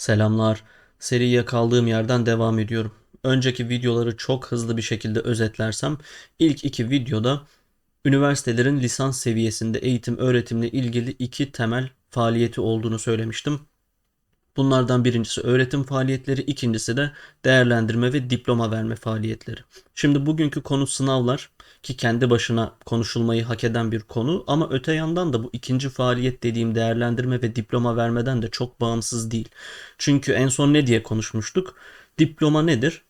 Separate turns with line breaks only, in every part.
Selamlar. Seriye kaldığım yerden devam ediyorum. Önceki videoları çok hızlı bir şekilde özetlersem ilk iki videoda üniversitelerin lisans seviyesinde eğitim öğretimle ilgili iki temel faaliyeti olduğunu söylemiştim. Bunlardan birincisi öğretim faaliyetleri, ikincisi de değerlendirme ve diploma verme faaliyetleri. Şimdi bugünkü konu sınavlar ki kendi başına konuşulmayı hak eden bir konu ama öte yandan da bu ikinci faaliyet dediğim değerlendirme ve diploma vermeden de çok bağımsız değil. Çünkü en son ne diye konuşmuştuk? Diploma nedir?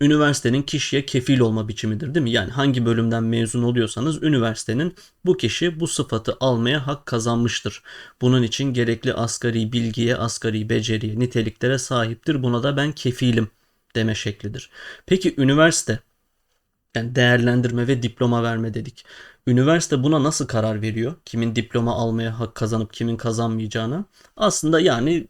üniversitenin kişiye kefil olma biçimidir değil mi? Yani hangi bölümden mezun oluyorsanız üniversitenin bu kişi bu sıfatı almaya hak kazanmıştır. Bunun için gerekli asgari bilgiye, asgari beceriye, niteliklere sahiptir. Buna da ben kefilim deme şeklidir. Peki üniversite yani değerlendirme ve diploma verme dedik. Üniversite buna nasıl karar veriyor? Kimin diploma almaya hak kazanıp kimin kazanmayacağına? Aslında yani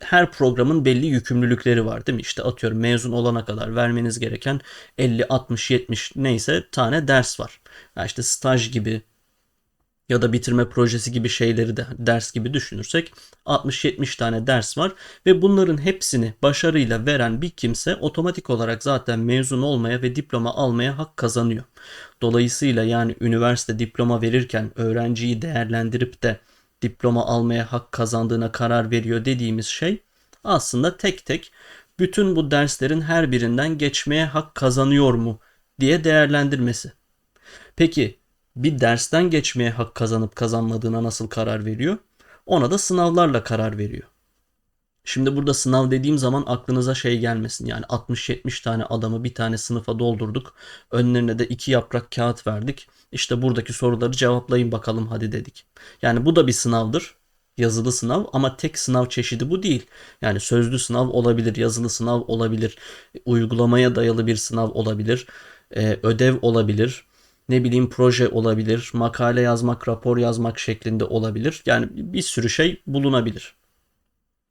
her programın belli yükümlülükleri var değil mi? İşte atıyorum mezun olana kadar vermeniz gereken 50, 60, 70 neyse tane ders var. Ya işte staj gibi ya da bitirme projesi gibi şeyleri de ders gibi düşünürsek 60-70 tane ders var ve bunların hepsini başarıyla veren bir kimse otomatik olarak zaten mezun olmaya ve diploma almaya hak kazanıyor. Dolayısıyla yani üniversite diploma verirken öğrenciyi değerlendirip de diploma almaya hak kazandığına karar veriyor dediğimiz şey aslında tek tek bütün bu derslerin her birinden geçmeye hak kazanıyor mu diye değerlendirmesi. Peki bir dersten geçmeye hak kazanıp kazanmadığına nasıl karar veriyor? Ona da sınavlarla karar veriyor. Şimdi burada sınav dediğim zaman aklınıza şey gelmesin. Yani 60-70 tane adamı bir tane sınıfa doldurduk. Önlerine de iki yaprak kağıt verdik. İşte buradaki soruları cevaplayın bakalım hadi dedik. Yani bu da bir sınavdır. Yazılı sınav ama tek sınav çeşidi bu değil. Yani sözlü sınav olabilir, yazılı sınav olabilir, uygulamaya dayalı bir sınav olabilir, e, ödev olabilir, ne bileyim proje olabilir, makale yazmak, rapor yazmak şeklinde olabilir. Yani bir sürü şey bulunabilir.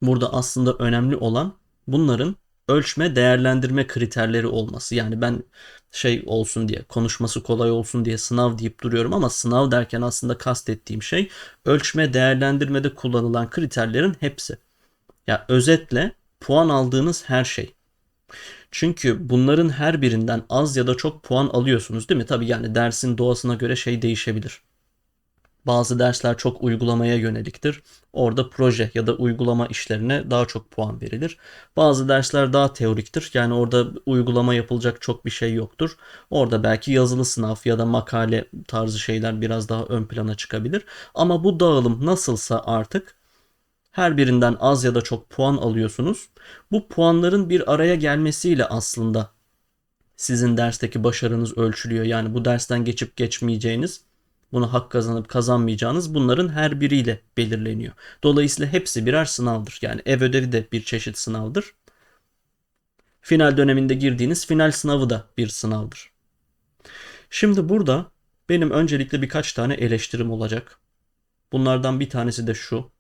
Burada aslında önemli olan bunların ölçme değerlendirme kriterleri olması. Yani ben şey olsun diye konuşması kolay olsun diye sınav deyip duruyorum ama sınav derken aslında kastettiğim şey ölçme değerlendirmede kullanılan kriterlerin hepsi. Ya özetle puan aldığınız her şey. Çünkü bunların her birinden az ya da çok puan alıyorsunuz değil mi? Tabii yani dersin doğasına göre şey değişebilir. Bazı dersler çok uygulamaya yöneliktir. Orada proje ya da uygulama işlerine daha çok puan verilir. Bazı dersler daha teoriktir. Yani orada uygulama yapılacak çok bir şey yoktur. Orada belki yazılı sınav ya da makale tarzı şeyler biraz daha ön plana çıkabilir. Ama bu dağılım nasılsa artık her birinden az ya da çok puan alıyorsunuz. Bu puanların bir araya gelmesiyle aslında sizin dersteki başarınız ölçülüyor. Yani bu dersten geçip geçmeyeceğiniz bunu hak kazanıp kazanmayacağınız bunların her biriyle belirleniyor. Dolayısıyla hepsi birer sınavdır. Yani ev ödevi de bir çeşit sınavdır. Final döneminde girdiğiniz final sınavı da bir sınavdır. Şimdi burada benim öncelikle birkaç tane eleştirim olacak. Bunlardan bir tanesi de şu.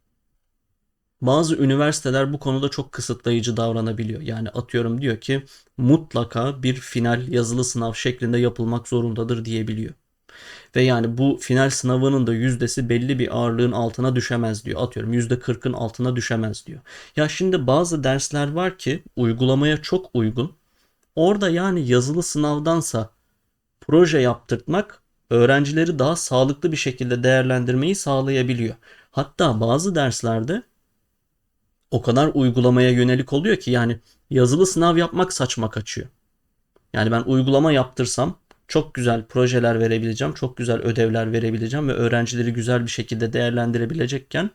Bazı üniversiteler bu konuda çok kısıtlayıcı davranabiliyor. Yani atıyorum diyor ki mutlaka bir final yazılı sınav şeklinde yapılmak zorundadır diyebiliyor. Ve yani bu final sınavının da yüzdesi belli bir ağırlığın altına düşemez diyor. Atıyorum yüzde kırkın altına düşemez diyor. Ya şimdi bazı dersler var ki uygulamaya çok uygun. Orada yani yazılı sınavdansa proje yaptırtmak öğrencileri daha sağlıklı bir şekilde değerlendirmeyi sağlayabiliyor. Hatta bazı derslerde o kadar uygulamaya yönelik oluyor ki yani yazılı sınav yapmak saçma kaçıyor. Yani ben uygulama yaptırsam çok güzel projeler verebileceğim, çok güzel ödevler verebileceğim ve öğrencileri güzel bir şekilde değerlendirebilecekken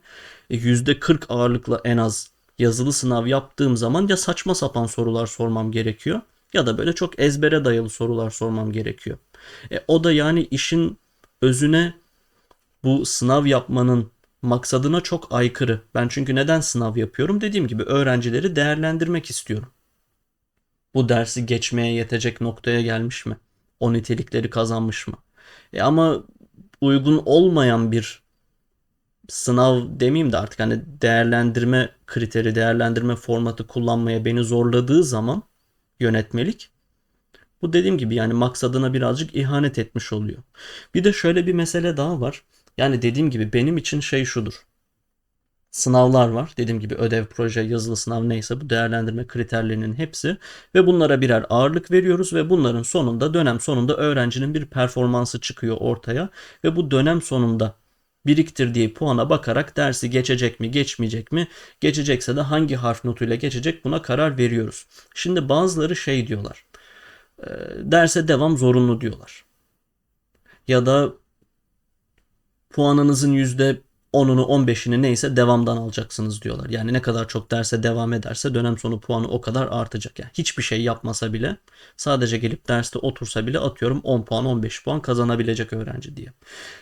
%40 e, ağırlıkla en az yazılı sınav yaptığım zaman ya saçma sapan sorular sormam gerekiyor ya da böyle çok ezbere dayalı sorular sormam gerekiyor. E, o da yani işin özüne bu sınav yapmanın maksadına çok aykırı. Ben çünkü neden sınav yapıyorum? Dediğim gibi öğrencileri değerlendirmek istiyorum. Bu dersi geçmeye yetecek noktaya gelmiş mi? o nitelikleri kazanmış mı? E ama uygun olmayan bir sınav demeyeyim de artık hani değerlendirme kriteri, değerlendirme formatı kullanmaya beni zorladığı zaman yönetmelik bu dediğim gibi yani maksadına birazcık ihanet etmiş oluyor. Bir de şöyle bir mesele daha var. Yani dediğim gibi benim için şey şudur. sınavlar var. Dediğim gibi ödev, proje, yazılı sınav neyse bu değerlendirme kriterlerinin hepsi ve bunlara birer ağırlık veriyoruz ve bunların sonunda dönem sonunda öğrencinin bir performansı çıkıyor ortaya ve bu dönem sonunda biriktirdiği puana bakarak dersi geçecek mi, geçmeyecek mi? Geçecekse de hangi harf notuyla geçecek buna karar veriyoruz. Şimdi bazıları şey diyorlar. Derse devam zorunlu diyorlar. Ya da puanınızın yüzde 10'unu 15'ini neyse devamdan alacaksınız diyorlar. Yani ne kadar çok derse devam ederse dönem sonu puanı o kadar artacak. Yani hiçbir şey yapmasa bile sadece gelip derste otursa bile atıyorum 10 puan 15 puan kazanabilecek öğrenci diye.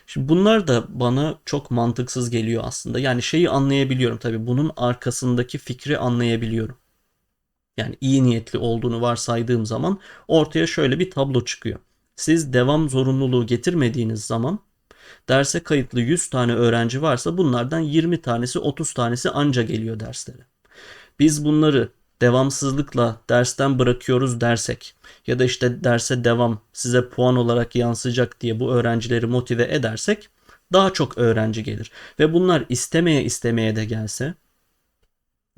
Şimdi bunlar da bana çok mantıksız geliyor aslında. Yani şeyi anlayabiliyorum tabii bunun arkasındaki fikri anlayabiliyorum. Yani iyi niyetli olduğunu varsaydığım zaman ortaya şöyle bir tablo çıkıyor. Siz devam zorunluluğu getirmediğiniz zaman derse kayıtlı 100 tane öğrenci varsa bunlardan 20 tanesi 30 tanesi anca geliyor derslere. Biz bunları devamsızlıkla dersten bırakıyoruz dersek ya da işte derse devam size puan olarak yansıyacak diye bu öğrencileri motive edersek daha çok öğrenci gelir. Ve bunlar istemeye istemeye de gelse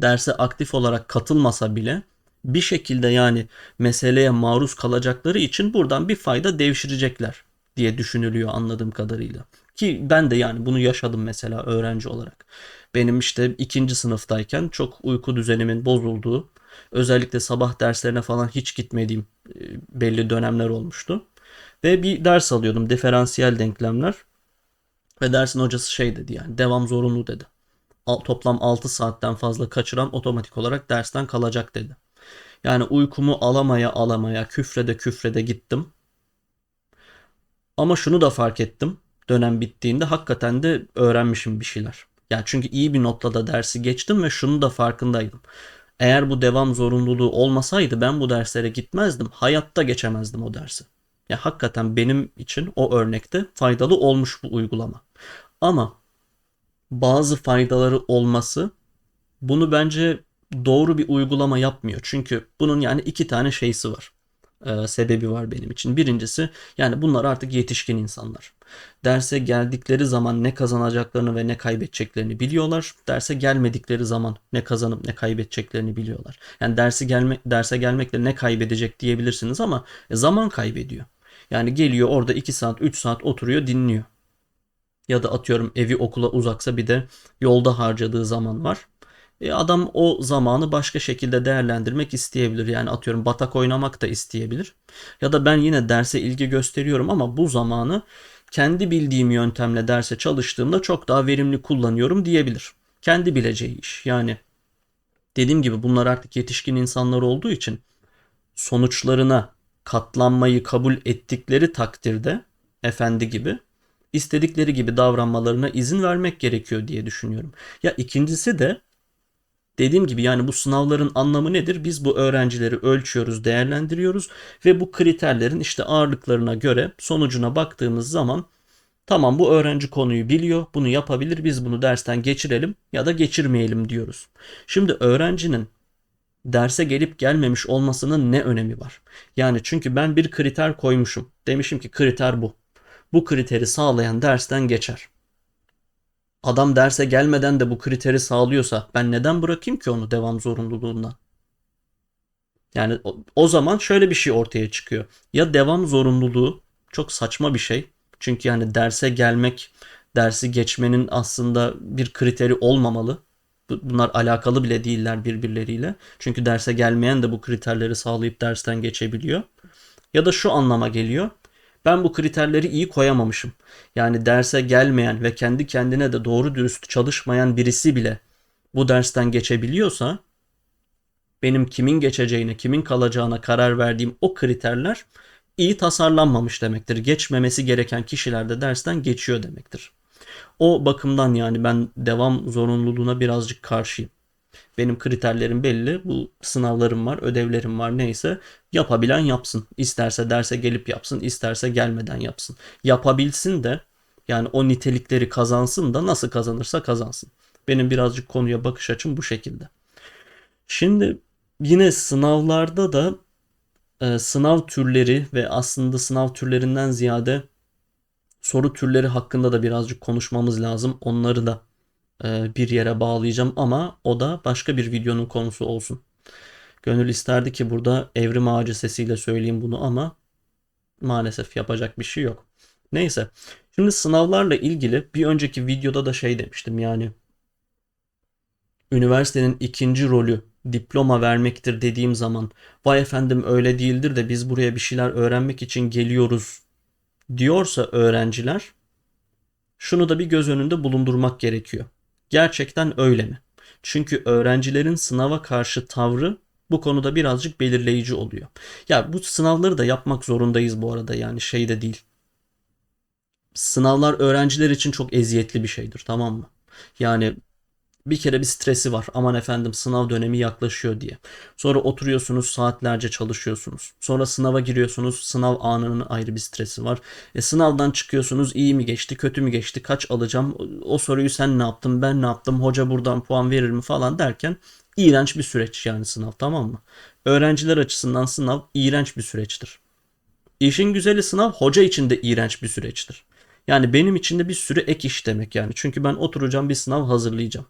derse aktif olarak katılmasa bile bir şekilde yani meseleye maruz kalacakları için buradan bir fayda devşirecekler diye düşünülüyor anladığım kadarıyla. Ki ben de yani bunu yaşadım mesela öğrenci olarak. Benim işte ikinci sınıftayken çok uyku düzenimin bozulduğu, özellikle sabah derslerine falan hiç gitmediğim e, belli dönemler olmuştu. Ve bir ders alıyordum diferansiyel denklemler. Ve dersin hocası şey dedi yani devam zorunlu dedi. Toplam 6 saatten fazla kaçıran otomatik olarak dersten kalacak dedi. Yani uykumu alamaya alamaya küfrede küfrede gittim. Ama şunu da fark ettim. Dönem bittiğinde hakikaten de öğrenmişim bir şeyler. Yani çünkü iyi bir notla da dersi geçtim ve şunu da farkındaydım. Eğer bu devam zorunluluğu olmasaydı ben bu derslere gitmezdim. Hayatta geçemezdim o dersi. Ya hakikaten benim için o örnekte faydalı olmuş bu uygulama. Ama bazı faydaları olması bunu bence doğru bir uygulama yapmıyor. Çünkü bunun yani iki tane şeysi var e, sebebi var benim için. Birincisi yani bunlar artık yetişkin insanlar. Derse geldikleri zaman ne kazanacaklarını ve ne kaybedeceklerini biliyorlar. Derse gelmedikleri zaman ne kazanıp ne kaybedeceklerini biliyorlar. Yani dersi gelme, derse gelmekle ne kaybedecek diyebilirsiniz ama e, zaman kaybediyor. Yani geliyor orada 2 saat 3 saat oturuyor dinliyor. Ya da atıyorum evi okula uzaksa bir de yolda harcadığı zaman var. E adam o zamanı başka şekilde değerlendirmek isteyebilir. Yani atıyorum batak oynamak da isteyebilir. Ya da ben yine derse ilgi gösteriyorum ama bu zamanı kendi bildiğim yöntemle derse çalıştığımda çok daha verimli kullanıyorum diyebilir. Kendi bileceği iş. Yani dediğim gibi bunlar artık yetişkin insanlar olduğu için sonuçlarına katlanmayı kabul ettikleri takdirde efendi gibi istedikleri gibi davranmalarına izin vermek gerekiyor diye düşünüyorum. Ya ikincisi de Dediğim gibi yani bu sınavların anlamı nedir? Biz bu öğrencileri ölçüyoruz, değerlendiriyoruz ve bu kriterlerin işte ağırlıklarına göre sonucuna baktığımız zaman tamam bu öğrenci konuyu biliyor, bunu yapabilir, biz bunu dersten geçirelim ya da geçirmeyelim diyoruz. Şimdi öğrencinin derse gelip gelmemiş olmasının ne önemi var? Yani çünkü ben bir kriter koymuşum. Demişim ki kriter bu. Bu kriteri sağlayan dersten geçer. Adam derse gelmeden de bu kriteri sağlıyorsa ben neden bırakayım ki onu devam zorunluluğundan? Yani o, o zaman şöyle bir şey ortaya çıkıyor. Ya devam zorunluluğu çok saçma bir şey. Çünkü yani derse gelmek, dersi geçmenin aslında bir kriteri olmamalı. Bunlar alakalı bile değiller birbirleriyle. Çünkü derse gelmeyen de bu kriterleri sağlayıp dersten geçebiliyor. Ya da şu anlama geliyor. Ben bu kriterleri iyi koyamamışım. Yani derse gelmeyen ve kendi kendine de doğru dürüst çalışmayan birisi bile bu dersten geçebiliyorsa benim kimin geçeceğine, kimin kalacağına karar verdiğim o kriterler iyi tasarlanmamış demektir. Geçmemesi gereken kişiler de dersten geçiyor demektir. O bakımdan yani ben devam zorunluluğuna birazcık karşıyım. Benim kriterlerim belli. Bu sınavlarım var, ödevlerim var neyse. Yapabilen yapsın. İsterse derse gelip yapsın, isterse gelmeden yapsın. Yapabilsin de yani o nitelikleri kazansın da nasıl kazanırsa kazansın. Benim birazcık konuya bakış açım bu şekilde. Şimdi yine sınavlarda da e, sınav türleri ve aslında sınav türlerinden ziyade soru türleri hakkında da birazcık konuşmamız lazım. Onları da bir yere bağlayacağım ama o da başka bir videonun konusu olsun. Gönül isterdi ki burada evrim ağacı sesiyle söyleyeyim bunu ama maalesef yapacak bir şey yok. Neyse. Şimdi sınavlarla ilgili bir önceki videoda da şey demiştim yani üniversitenin ikinci rolü diploma vermektir dediğim zaman vay efendim öyle değildir de biz buraya bir şeyler öğrenmek için geliyoruz diyorsa öğrenciler şunu da bir göz önünde bulundurmak gerekiyor. Gerçekten öyle mi? Çünkü öğrencilerin sınava karşı tavrı bu konuda birazcık belirleyici oluyor. Ya bu sınavları da yapmak zorundayız bu arada yani şey de değil. Sınavlar öğrenciler için çok eziyetli bir şeydir tamam mı? Yani bir kere bir stresi var. Aman efendim sınav dönemi yaklaşıyor diye. Sonra oturuyorsunuz saatlerce çalışıyorsunuz. Sonra sınava giriyorsunuz. Sınav anının ayrı bir stresi var. E, sınavdan çıkıyorsunuz. iyi mi geçti, kötü mü geçti, kaç alacağım? O soruyu sen ne yaptın, ben ne yaptım? Hoca buradan puan verir mi falan derken iğrenç bir süreç yani sınav tamam mı? Öğrenciler açısından sınav iğrenç bir süreçtir. İşin güzeli sınav hoca için de iğrenç bir süreçtir. Yani benim için de bir sürü ek iş demek yani. Çünkü ben oturacağım bir sınav hazırlayacağım.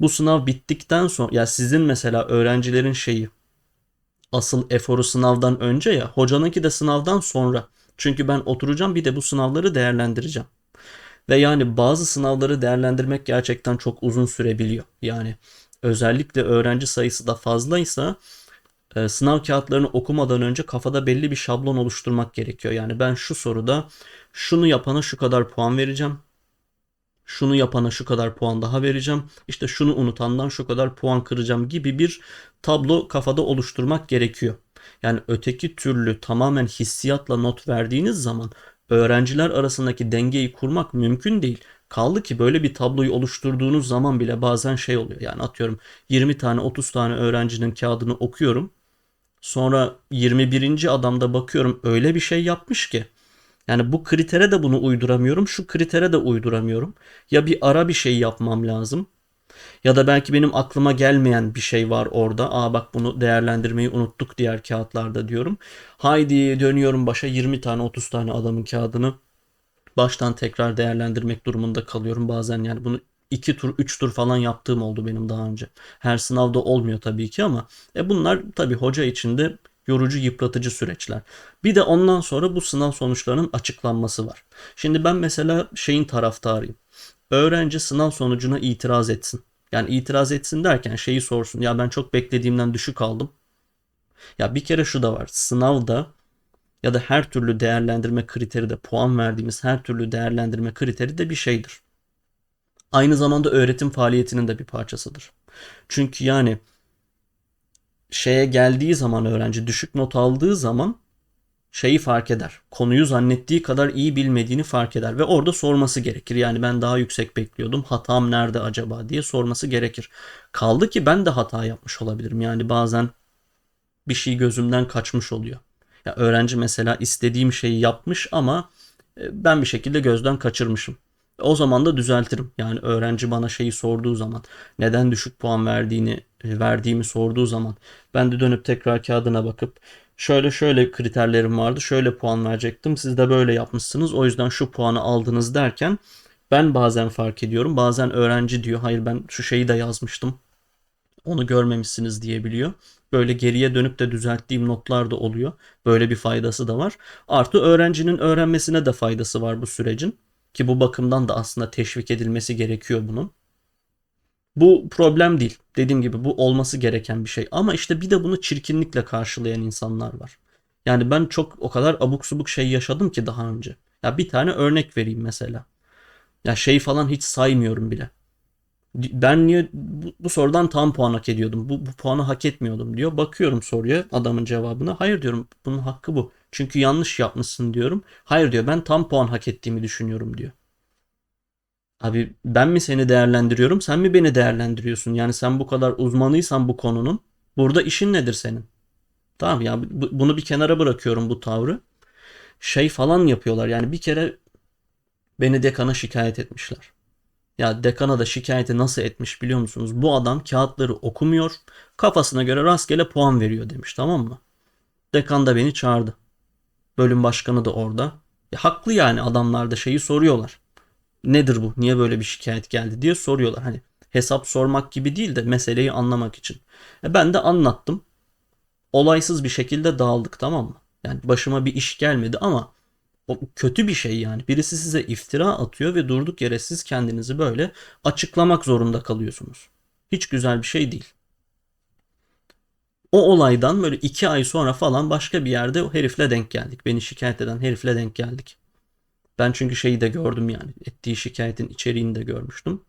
Bu sınav bittikten sonra ya sizin mesela öğrencilerin şeyi asıl eforu sınavdan önce ya hocanınki de sınavdan sonra. Çünkü ben oturacağım bir de bu sınavları değerlendireceğim. Ve yani bazı sınavları değerlendirmek gerçekten çok uzun sürebiliyor. Yani özellikle öğrenci sayısı da fazlaysa e, sınav kağıtlarını okumadan önce kafada belli bir şablon oluşturmak gerekiyor. Yani ben şu soruda şunu yapana şu kadar puan vereceğim şunu yapana şu kadar puan daha vereceğim. İşte şunu unutandan şu kadar puan kıracağım gibi bir tablo kafada oluşturmak gerekiyor. Yani öteki türlü tamamen hissiyatla not verdiğiniz zaman öğrenciler arasındaki dengeyi kurmak mümkün değil. Kaldı ki böyle bir tabloyu oluşturduğunuz zaman bile bazen şey oluyor. Yani atıyorum 20 tane 30 tane öğrencinin kağıdını okuyorum. Sonra 21. adamda bakıyorum öyle bir şey yapmış ki yani bu kritere de bunu uyduramıyorum. Şu kritere de uyduramıyorum. Ya bir ara bir şey yapmam lazım. Ya da belki benim aklıma gelmeyen bir şey var orada. Aa bak bunu değerlendirmeyi unuttuk diğer kağıtlarda diyorum. Haydi dönüyorum başa 20 tane 30 tane adamın kağıdını baştan tekrar değerlendirmek durumunda kalıyorum. Bazen yani bunu 2 tur 3 tur falan yaptığım oldu benim daha önce. Her sınavda olmuyor tabii ki ama e bunlar tabii hoca için de yorucu, yıpratıcı süreçler. Bir de ondan sonra bu sınav sonuçlarının açıklanması var. Şimdi ben mesela şeyin taraftarıyım. Öğrenci sınav sonucuna itiraz etsin. Yani itiraz etsin derken şeyi sorsun. Ya ben çok beklediğimden düşük aldım. Ya bir kere şu da var. Sınavda ya da her türlü değerlendirme kriteri de puan verdiğimiz her türlü değerlendirme kriteri de bir şeydir. Aynı zamanda öğretim faaliyetinin de bir parçasıdır. Çünkü yani şeye geldiği zaman öğrenci düşük not aldığı zaman şeyi fark eder. Konuyu zannettiği kadar iyi bilmediğini fark eder ve orada sorması gerekir. Yani ben daha yüksek bekliyordum. Hatam nerede acaba diye sorması gerekir. Kaldı ki ben de hata yapmış olabilirim. Yani bazen bir şey gözümden kaçmış oluyor. Ya öğrenci mesela istediğim şeyi yapmış ama e, ben bir şekilde gözden kaçırmışım. O zaman da düzeltirim. Yani öğrenci bana şeyi sorduğu zaman neden düşük puan verdiğini verdiğimi sorduğu zaman ben de dönüp tekrar kağıdına bakıp şöyle şöyle kriterlerim vardı şöyle puan verecektim siz de böyle yapmışsınız o yüzden şu puanı aldınız derken ben bazen fark ediyorum bazen öğrenci diyor hayır ben şu şeyi de yazmıştım onu görmemişsiniz diyebiliyor. Böyle geriye dönüp de düzelttiğim notlar da oluyor. Böyle bir faydası da var. Artı öğrencinin öğrenmesine de faydası var bu sürecin. Ki bu bakımdan da aslında teşvik edilmesi gerekiyor bunun. Bu problem değil. Dediğim gibi bu olması gereken bir şey. Ama işte bir de bunu çirkinlikle karşılayan insanlar var. Yani ben çok o kadar abuk subuk şey yaşadım ki daha önce. Ya bir tane örnek vereyim mesela. Ya şey falan hiç saymıyorum bile. Ben niye bu, bu sorudan tam puan hak ediyordum. Bu, bu puanı hak etmiyordum diyor. Bakıyorum soruya adamın cevabına. Hayır diyorum bunun hakkı bu. Çünkü yanlış yapmışsın diyorum. Hayır diyor ben tam puan hak ettiğimi düşünüyorum diyor. Abi ben mi seni değerlendiriyorum, sen mi beni değerlendiriyorsun? Yani sen bu kadar uzmanıysan bu konunun, burada işin nedir senin? Tamam ya bunu bir kenara bırakıyorum bu tavrı. Şey falan yapıyorlar yani bir kere beni dekana şikayet etmişler. Ya dekana da şikayeti nasıl etmiş biliyor musunuz? Bu adam kağıtları okumuyor, kafasına göre rastgele puan veriyor demiş tamam mı? Dekan da beni çağırdı. Bölüm başkanı da orada. Ya haklı yani adamlar da şeyi soruyorlar. Nedir bu? Niye böyle bir şikayet geldi diye soruyorlar. Hani hesap sormak gibi değil de meseleyi anlamak için. E ben de anlattım. Olaysız bir şekilde dağıldık tamam mı? Yani başıma bir iş gelmedi ama o kötü bir şey yani. Birisi size iftira atıyor ve durduk yere siz kendinizi böyle açıklamak zorunda kalıyorsunuz. Hiç güzel bir şey değil. O olaydan böyle iki ay sonra falan başka bir yerde o herifle denk geldik. Beni şikayet eden herifle denk geldik. Ben çünkü şeyi de gördüm yani. Ettiği şikayetin içeriğini de görmüştüm.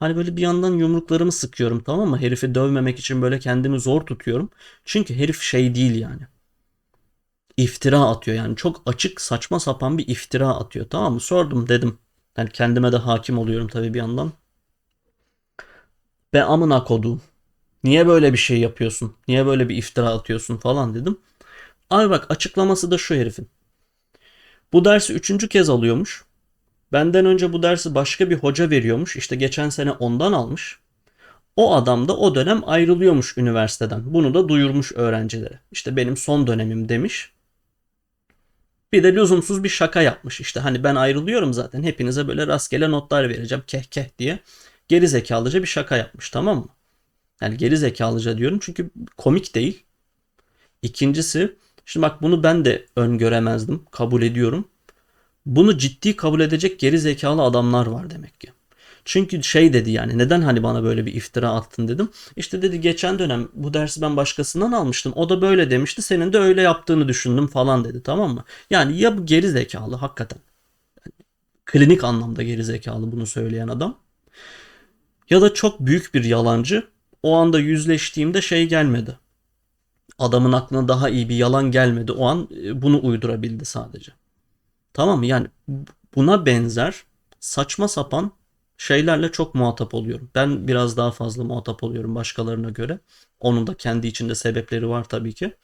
Hani böyle bir yandan yumruklarımı sıkıyorum tamam mı? Herifi dövmemek için böyle kendimi zor tutuyorum. Çünkü herif şey değil yani. İftira atıyor yani. Çok açık saçma sapan bir iftira atıyor tamam mı? Sordum dedim. Yani kendime de hakim oluyorum tabii bir yandan. Be amına koduğum. Niye böyle bir şey yapıyorsun? Niye böyle bir iftira atıyorsun falan dedim. Abi bak açıklaması da şu herifin. Bu dersi üçüncü kez alıyormuş. Benden önce bu dersi başka bir hoca veriyormuş. İşte geçen sene ondan almış. O adam da o dönem ayrılıyormuş üniversiteden. Bunu da duyurmuş öğrencilere. İşte benim son dönemim demiş. Bir de lüzumsuz bir şaka yapmış. İşte hani ben ayrılıyorum zaten. Hepinize böyle rastgele notlar vereceğim. Keh keh diye. Geri zekalıca bir şaka yapmış tamam mı? Yani geri zekalıca diyorum çünkü komik değil. İkincisi şimdi bak bunu ben de öngöremezdim. Kabul ediyorum. Bunu ciddi kabul edecek geri zekalı adamlar var demek ki. Çünkü şey dedi yani neden hani bana böyle bir iftira attın dedim. İşte dedi geçen dönem bu dersi ben başkasından almıştım. O da böyle demişti. Senin de öyle yaptığını düşündüm falan dedi tamam mı? Yani ya bu geri zekalı hakikaten. Yani klinik anlamda geri zekalı bunu söyleyen adam. Ya da çok büyük bir yalancı. O anda yüzleştiğimde şey gelmedi. Adamın aklına daha iyi bir yalan gelmedi. O an e, bunu uydurabildi sadece. Tamam mı? Yani buna benzer saçma sapan şeylerle çok muhatap oluyorum. Ben biraz daha fazla muhatap oluyorum başkalarına göre. Onun da kendi içinde sebepleri var tabii ki.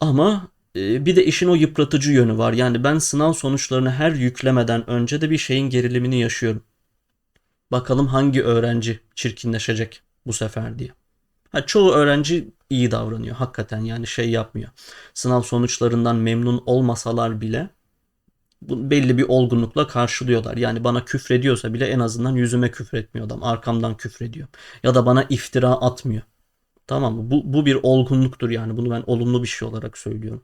Ama e, bir de işin o yıpratıcı yönü var. Yani ben sınav sonuçlarını her yüklemeden önce de bir şeyin gerilimini yaşıyorum. Bakalım hangi öğrenci çirkinleşecek bu sefer diye. Ha, çoğu öğrenci iyi davranıyor hakikaten yani şey yapmıyor. Sınav sonuçlarından memnun olmasalar bile belli bir olgunlukla karşılıyorlar. Yani bana küfrediyorsa bile en azından yüzüme küfretmiyor adam. Arkamdan küfrediyor. Ya da bana iftira atmıyor. Tamam mı? Bu, bu bir olgunluktur yani. Bunu ben olumlu bir şey olarak söylüyorum.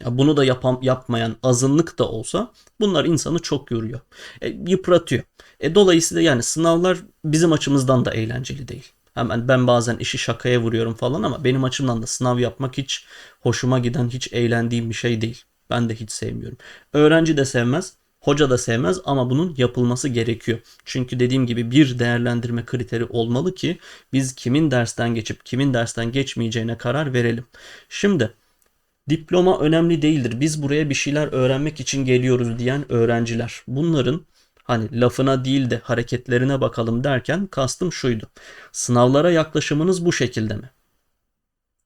Ya bunu da yapam, yapmayan azınlık da olsa bunlar insanı çok yoruyor. E, yıpratıyor. E, dolayısıyla yani sınavlar bizim açımızdan da eğlenceli değil. Hemen ben bazen işi şakaya vuruyorum falan ama benim açımdan da sınav yapmak hiç hoşuma giden, hiç eğlendiğim bir şey değil. Ben de hiç sevmiyorum. Öğrenci de sevmez, hoca da sevmez ama bunun yapılması gerekiyor. Çünkü dediğim gibi bir değerlendirme kriteri olmalı ki biz kimin dersten geçip kimin dersten geçmeyeceğine karar verelim. Şimdi diploma önemli değildir. Biz buraya bir şeyler öğrenmek için geliyoruz diyen öğrenciler. Bunların hani lafına değil de hareketlerine bakalım derken kastım şuydu. Sınavlara yaklaşımınız bu şekilde mi?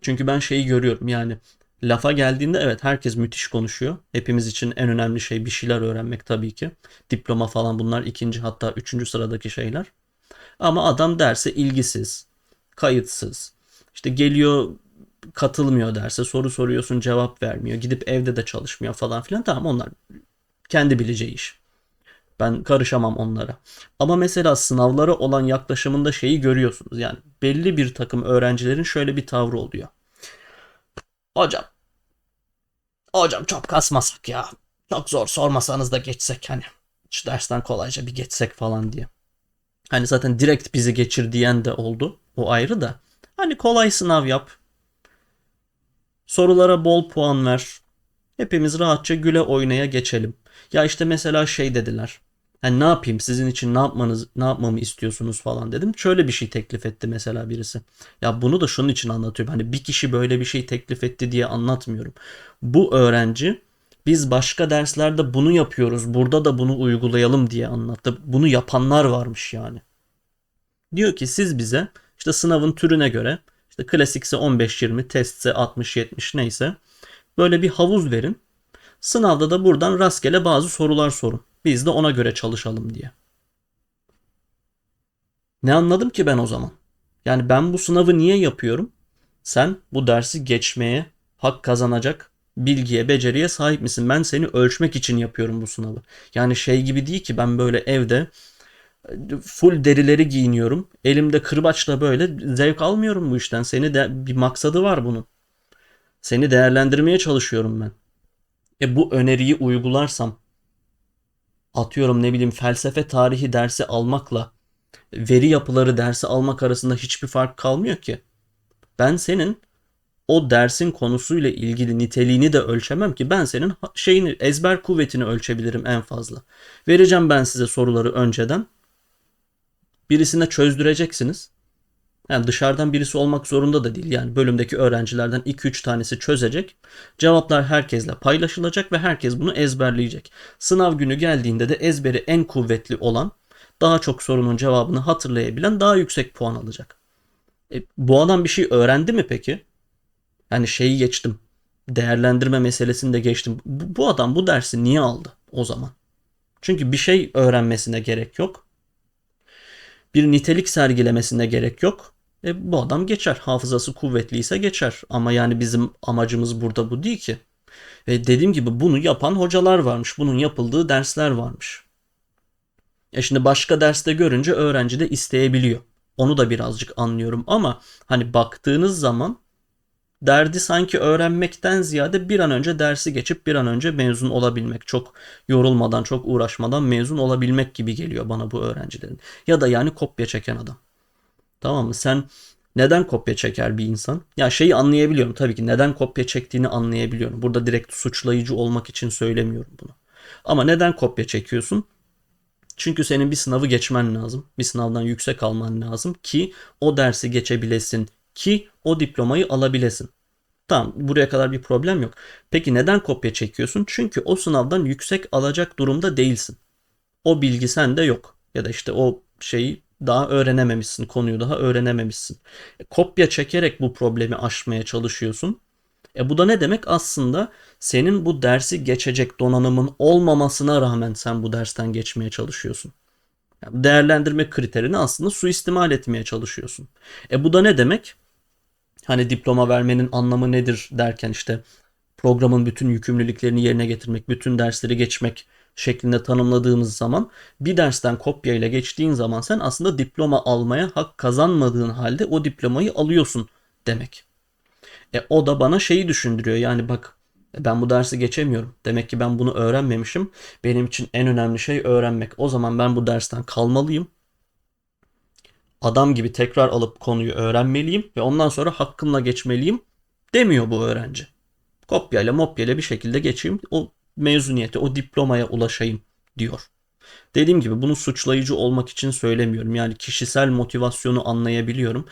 Çünkü ben şeyi görüyorum yani lafa geldiğinde evet herkes müthiş konuşuyor. Hepimiz için en önemli şey bir şeyler öğrenmek tabii ki. Diploma falan bunlar ikinci hatta üçüncü sıradaki şeyler. Ama adam derse ilgisiz, kayıtsız. İşte geliyor katılmıyor derse soru soruyorsun cevap vermiyor. Gidip evde de çalışmıyor falan filan. Tamam onlar kendi bileceği iş. Ben karışamam onlara. Ama mesela sınavlara olan yaklaşımında şeyi görüyorsunuz. Yani belli bir takım öğrencilerin şöyle bir tavrı oluyor. Hocam. Hocam çok kasmasak ya. Çok zor sormasanız da geçsek hani. Şu dersten kolayca bir geçsek falan diye. Hani zaten direkt bizi geçir diyen de oldu. O ayrı da. Hani kolay sınav yap. Sorulara bol puan ver. Hepimiz rahatça güle oynaya geçelim. Ya işte mesela şey dediler. Hani ne yapayım sizin için ne yapmanız ne yapmamı istiyorsunuz falan dedim. Şöyle bir şey teklif etti mesela birisi. Ya bunu da şunun için anlatıyorum. Hani bir kişi böyle bir şey teklif etti diye anlatmıyorum. Bu öğrenci biz başka derslerde bunu yapıyoruz. Burada da bunu uygulayalım diye anlattı. Bunu yapanlar varmış yani. Diyor ki siz bize işte sınavın türüne göre işte klasikse 15-20, testse 60-70 neyse böyle bir havuz verin. Sınavda da buradan rastgele bazı sorular sorun. Biz de ona göre çalışalım diye. Ne anladım ki ben o zaman? Yani ben bu sınavı niye yapıyorum? Sen bu dersi geçmeye, hak kazanacak bilgiye, beceriye sahip misin? Ben seni ölçmek için yapıyorum bu sınavı. Yani şey gibi değil ki ben böyle evde full derileri giyiniyorum. Elimde kırbaçla böyle zevk almıyorum bu işten. Seni de bir maksadı var bunun. Seni değerlendirmeye çalışıyorum ben. E bu öneriyi uygularsam atıyorum ne bileyim felsefe tarihi dersi almakla veri yapıları dersi almak arasında hiçbir fark kalmıyor ki. Ben senin o dersin konusuyla ilgili niteliğini de ölçemem ki ben senin şeyini ezber kuvvetini ölçebilirim en fazla. Vereceğim ben size soruları önceden. Birisine çözdüreceksiniz. Yani dışarıdan birisi olmak zorunda da değil. Yani bölümdeki öğrencilerden 2-3 tanesi çözecek. Cevaplar herkesle paylaşılacak ve herkes bunu ezberleyecek. Sınav günü geldiğinde de ezberi en kuvvetli olan, daha çok sorunun cevabını hatırlayabilen daha yüksek puan alacak. E, bu adam bir şey öğrendi mi peki? Yani şeyi geçtim. Değerlendirme meselesini de geçtim. Bu, bu adam bu dersi niye aldı o zaman? Çünkü bir şey öğrenmesine gerek yok. Bir nitelik sergilemesine gerek yok. E, bu adam geçer. Hafızası kuvvetliyse geçer. Ama yani bizim amacımız burada bu değil ki. Ve dediğim gibi bunu yapan hocalar varmış. Bunun yapıldığı dersler varmış. E şimdi başka derste görünce öğrenci de isteyebiliyor. Onu da birazcık anlıyorum ama hani baktığınız zaman derdi sanki öğrenmekten ziyade bir an önce dersi geçip bir an önce mezun olabilmek. Çok yorulmadan, çok uğraşmadan mezun olabilmek gibi geliyor bana bu öğrencilerin. Ya da yani kopya çeken adam. Tamam mı? Sen neden kopya çeker bir insan? Ya şeyi anlayabiliyorum tabii ki neden kopya çektiğini anlayabiliyorum. Burada direkt suçlayıcı olmak için söylemiyorum bunu. Ama neden kopya çekiyorsun? Çünkü senin bir sınavı geçmen lazım. Bir sınavdan yüksek alman lazım ki o dersi geçebilesin ki o diplomayı alabilesin. Tamam buraya kadar bir problem yok. Peki neden kopya çekiyorsun? Çünkü o sınavdan yüksek alacak durumda değilsin. O bilgi sende yok. Ya da işte o şeyi daha öğrenememişsin. Konuyu daha öğrenememişsin. E, kopya çekerek bu problemi aşmaya çalışıyorsun. E bu da ne demek? Aslında senin bu dersi geçecek donanımın olmamasına rağmen sen bu dersten geçmeye çalışıyorsun. Yani değerlendirme kriterini aslında suistimal etmeye çalışıyorsun. E bu da ne demek? Hani diploma vermenin anlamı nedir derken işte programın bütün yükümlülüklerini yerine getirmek, bütün dersleri geçmek şeklinde tanımladığımız zaman bir dersten kopya ile geçtiğin zaman sen aslında diploma almaya hak kazanmadığın halde o diplomayı alıyorsun demek. E o da bana şeyi düşündürüyor. Yani bak ben bu dersi geçemiyorum. Demek ki ben bunu öğrenmemişim. Benim için en önemli şey öğrenmek. O zaman ben bu dersten kalmalıyım. Adam gibi tekrar alıp konuyu öğrenmeliyim ve ondan sonra hakkımla geçmeliyim demiyor bu öğrenci. Kopyayla mopyayla bir şekilde geçeyim. O mezuniyete, o diplomaya ulaşayım diyor. Dediğim gibi bunu suçlayıcı olmak için söylemiyorum. Yani kişisel motivasyonu anlayabiliyorum.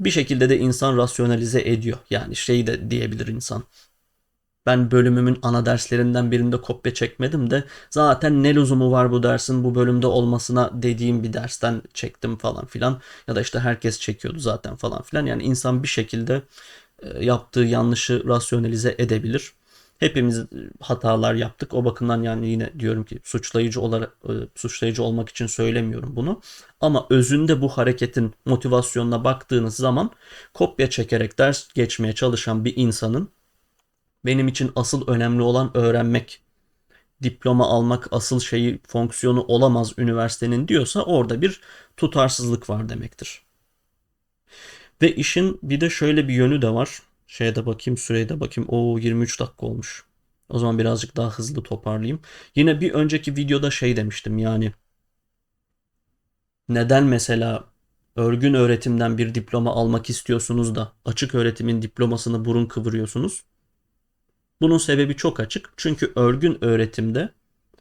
Bir şekilde de insan rasyonalize ediyor. Yani şey de diyebilir insan. Ben bölümümün ana derslerinden birinde kopya çekmedim de zaten ne lüzumu var bu dersin bu bölümde olmasına dediğim bir dersten çektim falan filan. Ya da işte herkes çekiyordu zaten falan filan. Yani insan bir şekilde e, yaptığı yanlışı rasyonalize edebilir. Hepimiz hatalar yaptık. O bakımdan yani yine diyorum ki suçlayıcı olarak e, suçlayıcı olmak için söylemiyorum bunu. Ama özünde bu hareketin motivasyonuna baktığınız zaman kopya çekerek ders geçmeye çalışan bir insanın benim için asıl önemli olan öğrenmek, diploma almak asıl şeyi fonksiyonu olamaz üniversitenin diyorsa orada bir tutarsızlık var demektir. Ve işin bir de şöyle bir yönü de var. Şeye de bakayım süreye de bakayım. O 23 dakika olmuş. O zaman birazcık daha hızlı toparlayayım. Yine bir önceki videoda şey demiştim yani. Neden mesela örgün öğretimden bir diploma almak istiyorsunuz da açık öğretimin diplomasını burun kıvırıyorsunuz? Bunun sebebi çok açık. Çünkü örgün öğretimde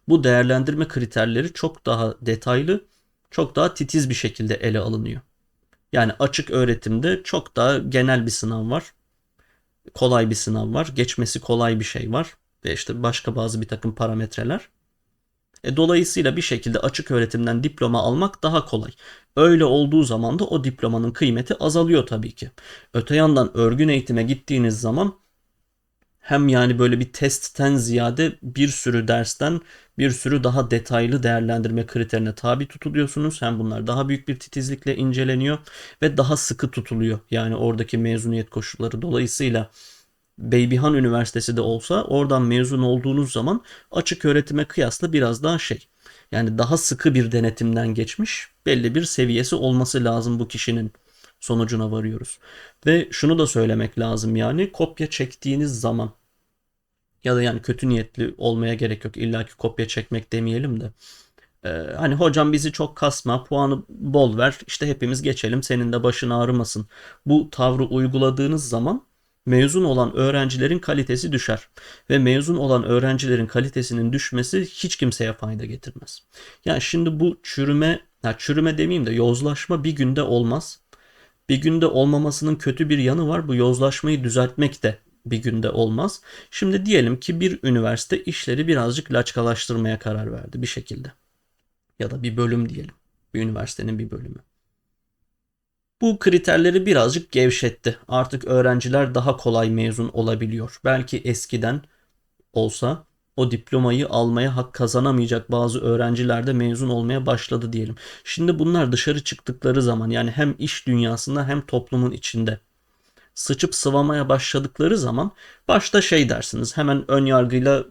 bu değerlendirme kriterleri çok daha detaylı, çok daha titiz bir şekilde ele alınıyor. Yani açık öğretimde çok daha genel bir sınav var kolay bir sınav var. Geçmesi kolay bir şey var. Ve işte başka bazı bir takım parametreler. E, dolayısıyla bir şekilde açık öğretimden diploma almak daha kolay. Öyle olduğu zaman da o diplomanın kıymeti azalıyor tabii ki. Öte yandan örgün eğitime gittiğiniz zaman hem yani böyle bir testten ziyade bir sürü dersten bir sürü daha detaylı değerlendirme kriterine tabi tutuluyorsunuz. Hem bunlar daha büyük bir titizlikle inceleniyor ve daha sıkı tutuluyor. Yani oradaki mezuniyet koşulları dolayısıyla Beybihan Üniversitesi de olsa oradan mezun olduğunuz zaman açık öğretime kıyasla biraz daha şey. Yani daha sıkı bir denetimden geçmiş belli bir seviyesi olması lazım bu kişinin sonucuna varıyoruz. Ve şunu da söylemek lazım yani kopya çektiğiniz zaman ya da yani kötü niyetli olmaya gerek yok. İlla ki kopya çekmek demeyelim de. Ee, hani hocam bizi çok kasma, puanı bol ver, işte hepimiz geçelim, senin de başın ağrımasın. Bu tavrı uyguladığınız zaman mezun olan öğrencilerin kalitesi düşer. Ve mezun olan öğrencilerin kalitesinin düşmesi hiç kimseye fayda getirmez. Yani şimdi bu çürüme, ya çürüme demeyeyim de yozlaşma bir günde olmaz. Bir günde olmamasının kötü bir yanı var. Bu yozlaşmayı düzeltmek de bir günde olmaz. Şimdi diyelim ki bir üniversite işleri birazcık laçkalaştırmaya karar verdi bir şekilde. Ya da bir bölüm diyelim. Bir üniversitenin bir bölümü. Bu kriterleri birazcık gevşetti. Artık öğrenciler daha kolay mezun olabiliyor. Belki eskiden olsa o diplomayı almaya hak kazanamayacak bazı öğrenciler de mezun olmaya başladı diyelim. Şimdi bunlar dışarı çıktıkları zaman yani hem iş dünyasında hem toplumun içinde sıçıp sıvamaya başladıkları zaman başta şey dersiniz hemen ön yargıyla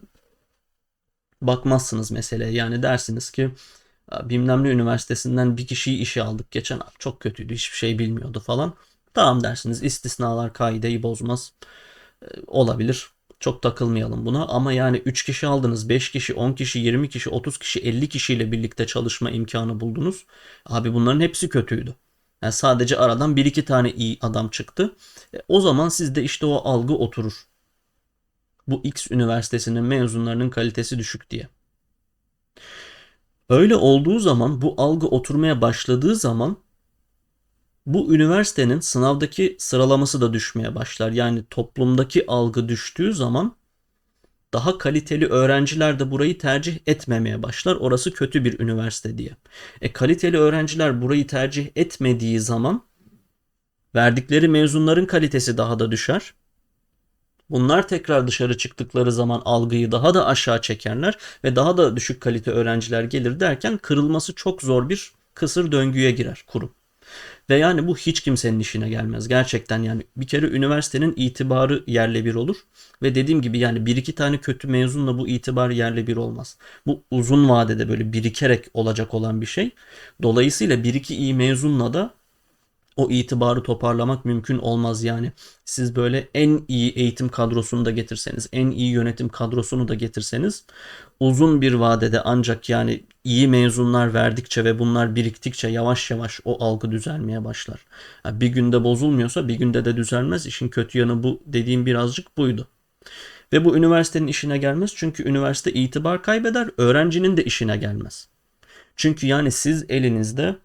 bakmazsınız meseleye. Yani dersiniz ki bilmem ne üniversitesinden bir kişiyi işe aldık geçen çok kötüydü hiçbir şey bilmiyordu falan. Tamam dersiniz istisnalar kaideyi bozmaz ee, olabilir çok takılmayalım buna ama yani 3 kişi aldınız 5 kişi 10 kişi 20 kişi 30 kişi 50 kişiyle birlikte çalışma imkanı buldunuz. Abi bunların hepsi kötüydü. Yani sadece aradan bir iki tane iyi adam çıktı. E, o zaman sizde işte o algı oturur. Bu X üniversitesinin mezunlarının kalitesi düşük diye. Öyle olduğu zaman bu algı oturmaya başladığı zaman bu üniversitenin sınavdaki sıralaması da düşmeye başlar. Yani toplumdaki algı düştüğü zaman daha kaliteli öğrenciler de burayı tercih etmemeye başlar. Orası kötü bir üniversite diye. E kaliteli öğrenciler burayı tercih etmediği zaman verdikleri mezunların kalitesi daha da düşer. Bunlar tekrar dışarı çıktıkları zaman algıyı daha da aşağı çekerler ve daha da düşük kalite öğrenciler gelir derken kırılması çok zor bir kısır döngüye girer kurum. Ve yani bu hiç kimsenin işine gelmez. Gerçekten yani bir kere üniversitenin itibarı yerle bir olur. Ve dediğim gibi yani bir iki tane kötü mezunla bu itibar yerle bir olmaz. Bu uzun vadede böyle birikerek olacak olan bir şey. Dolayısıyla bir iki iyi mezunla da o itibarı toparlamak mümkün olmaz yani. Siz böyle en iyi eğitim kadrosunu da getirseniz, en iyi yönetim kadrosunu da getirseniz uzun bir vadede ancak yani iyi mezunlar verdikçe ve bunlar biriktikçe yavaş yavaş o algı düzelmeye başlar. Yani bir günde bozulmuyorsa bir günde de düzelmez. İşin kötü yanı bu dediğim birazcık buydu. Ve bu üniversitenin işine gelmez çünkü üniversite itibar kaybeder, öğrencinin de işine gelmez. Çünkü yani siz elinizde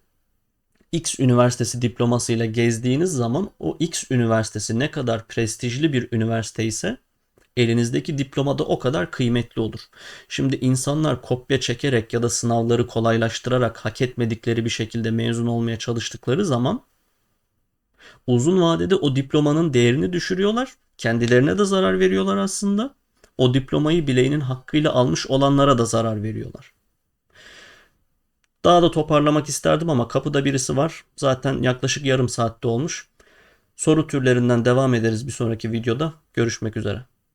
X üniversitesi diplomasıyla gezdiğiniz zaman o X üniversitesi ne kadar prestijli bir üniversite ise elinizdeki diploma da o kadar kıymetli olur. Şimdi insanlar kopya çekerek ya da sınavları kolaylaştırarak hak etmedikleri bir şekilde mezun olmaya çalıştıkları zaman uzun vadede o diplomanın değerini düşürüyorlar. Kendilerine de zarar veriyorlar aslında. O diplomayı bileğinin hakkıyla almış olanlara da zarar veriyorlar. Daha da toparlamak isterdim ama kapıda birisi var. Zaten yaklaşık yarım saatte olmuş. Soru türlerinden devam ederiz bir sonraki videoda. Görüşmek üzere.